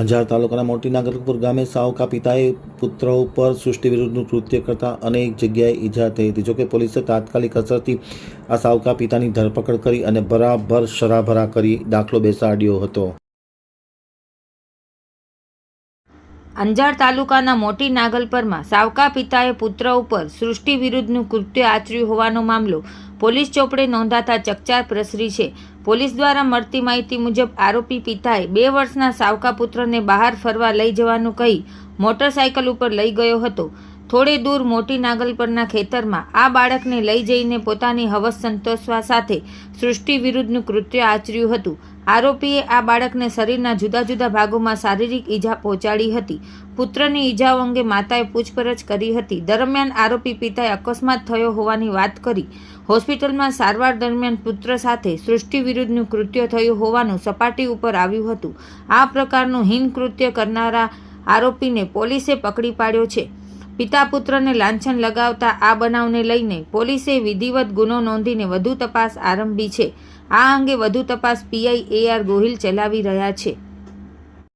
અંજાર તાલુકાના મોટી નાગરપુર ગામે સાવકા પિતાએ પુત્ર ઉપર સૃષ્ટિ વિરુદ્ધનું કૃત્ય કરતા અનેક જગ્યાએ ઈજા થઈ હતી. જોકે પોલીસે તાત્કાલિક અસરથી આ સાવકા પિતાની ધરપકડ કરી અને બરાબર શરાભરા કરી દાખલો બેસાડ્યો હતો. અંજાર તાલુકાના મોટી નાગલપરમાં સાવકા પિતાએ પુત્ર ઉપર સૃષ્ટિ વિરુદ્ધનું કૃત્ય આચર્યું હોવાનો મામલો પોલીસ ચોપડે નોંધાતા ચકચાર પ્રસરી છે. પોલીસ દ્વારા મળતી માહિતી મુજબ આરોપી પિતાએ બે વર્ષના સાવકા પુત્રને બહાર ફરવા લઈ જવાનું કહી મોટરસાયકલ ઉપર લઈ ગયો હતો. થોડે દૂર મોટી નાગલ પરના ખેતરમાં આ બાળકને લઈ જઈને પોતાની હવસ સંતોષવા સાથે સૃષ્ટિ વિરુદ્ધનું કૃત્ય આચર્યું હતું. આરોપીએ આ બાળકને શરીરના જુદા જુદા ભાગોમાં શારીરિક ઈજા પહોંચાડી હતી. પુત્રની ઈજાઓ અંગે માતાએ પૂછપરછ કરી હતી. દરમિયાન આરોપી પિતાએ અકસ્માત થયો હોવાની વાત કરી. હોસ્પિટલમાં સારવાર દરમિયાન પુત્ર સાથે સૃષ્ટિ વિરુદ્ધનું કૃત્ય થયું હોવાનું સપાટી ઉપર આવ્યું હતું. આ પ્રકારનું હીન કૃત્ય કરનારા આરોપીને પોલીસે પકડી પાડ્યો છે. પિતા પુત્રને લાંછન લગાવતા આ બનાવને લઈને પોલીસે વિધિવત ગુનો નોંધીને વધુ તપાસ આરંભી છે. આ અંગે વધુ તપાસ પીઆઈ એ આર ગોહિલ ચલાવી રહ્યા છે.